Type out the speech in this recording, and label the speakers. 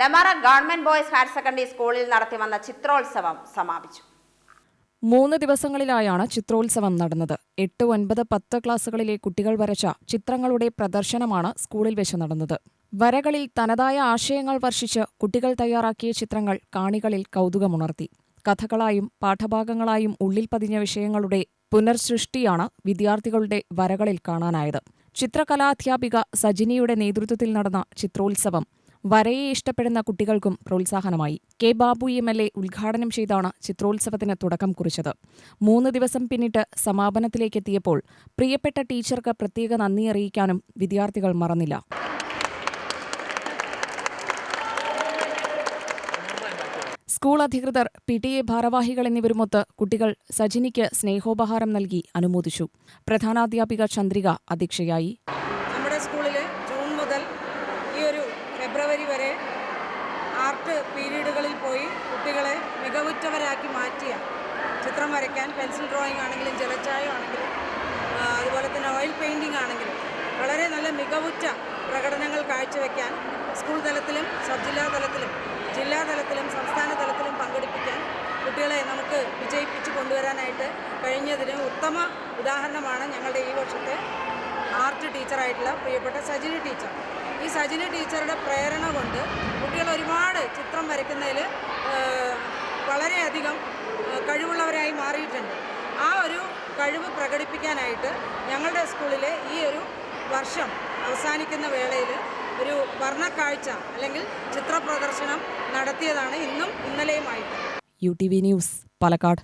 Speaker 1: Nemmara government boys higher secondary സ്കൂളിൽ നടത്തി വന്ന ചിത്രോത്സവം സമാപിച്ചു.
Speaker 2: മൂന്ന് ദിവസങ്ങളിലായാണ് ചിത്രോത്സവം നടന്നത്. എട്ട് ഒൻപത് പത്ത് ക്ലാസുകളിലെ കുട്ടികൾ വരച്ച ചിത്രങ്ങളുടെ പ്രദർശനമാണ് സ്കൂളിൽ വെച്ച് നടന്നത്. വരകളിൽ തനതായ ആശയങ്ങൾ വർഷിച്ച് കുട്ടികൾ തയ്യാറാക്കിയ ചിത്രങ്ങൾ കാണികളിൽ കൗതുകമുണർത്തി. കഥകളായും പാഠഭാഗങ്ങളായും ഉള്ളിൽ പതിഞ്ഞ വിഷയങ്ങളുടെ പുനർസൃഷ്ടിയാണ് വിദ്യാർത്ഥികളുടെ വരകളിൽ കാണാനായത്. ചിത്രകലാധ്യാപിക സജിനിയുടെ നേതൃത്വത്തിൽ നടന്ന ചിത്രോത്സവം വരയെ ഇഷ്ടപ്പെടുന്ന കുട്ടികൾക്കും പ്രോത്സാഹനമായി. K Babu M L A ഉദ്ഘാടനം ചെയ്താണ് ചിത്രോത്സവത്തിന് തുടക്കം കുറിച്ചത്. മൂന്ന് ദിവസം പിന്നിട്ട് സമാപനത്തിലേക്കെത്തിയപ്പോൾ പ്രിയപ്പെട്ട ടീച്ചർക്ക് പ്രത്യേക നന്ദി അറിയിക്കാനും വിദ്യാർത്ഥികൾ മറന്നില്ല. സ്കൂൾ അധികൃതർ പി ടി എ ഭാരവാഹികൾ എന്നിവരുമൊത്ത് കുട്ടികൾ സജിനിക്ക് സ്നേഹോപഹാരം നൽകി അനുമോദിച്ചു. പ്രധാനാധ്യാപിക ചന്ദ്രിക അധ്യക്ഷയായി
Speaker 3: നമ്മുടെ സ്കൂളിൽ ജൂൺ മുതൽ ഈ ഒരു ഫെബ്രുവരി വരെ ആർട്ട് പീരീഡുകളിൽ പോയി കുട്ടികളെ മികവുറ്റവരാക്കി മാറ്റിയ ചിത്രം വരയ്ക്കാൻ പെൻസിൽ ഡ്രോയിങ് ആണെങ്കിലും ജലച്ചായം ആണെങ്കിലും അതുപോലെ തന്നെ ഓയിൽ പെയിന്റിംഗ് ആണെങ്കിലും വളരെ നല്ല മികവുറ്റ പ്രകടനങ്ങൾ കാഴ്ചവെക്കാൻ സ്കൂൾ തലത്തിലും സബ് ജില്ലാ തലത്തിലും ജില്ലാ തലത്തിലും സംസ്ഥാന തലത്തിലും പങ്കെടുപ്പിക്കാൻ കുട്ടികളെ നമുക്ക് വിജയിപ്പിച്ച് കൊണ്ടുവരാനായിട്ട് കഴിഞ്ഞതിന് ഉത്തമ ഉദാഹരണമാണ് ഞങ്ങളുടെ ഈ വർഷത്തെ ആർട്ട് ടീച്ചറായിട്ടുള്ള പ്രിയപ്പെട്ട സജിനി ടീച്ചർ. ഈ സജിനി ടീച്ചറുടെ പ്രേരണ കൊണ്ട് കുട്ടികൾ ഒരുപാട് ചിത്രം വരയ്ക്കുന്നതിൽ വളരെയധികം കഴിവുള്ളവരായി മാറിയിട്ടുണ്ട്. ആ ഒരു കഴിവ് പ്രകടിപ്പിക്കാനായിട്ട് ഞങ്ങളുടെ സ്കൂളിലെ ഈ ഒരു വർഷം അവസാനിക്കുന്ന വേളയിൽ ഒരു വർണക്കാഴ്ച അല്ലെങ്കിൽ ചിത്ര പ്രദർശനം നടത്തിയതാണ് ഇന്നും ഇന്നലെയുമായിട്ട്.
Speaker 2: U T V news Palakkad.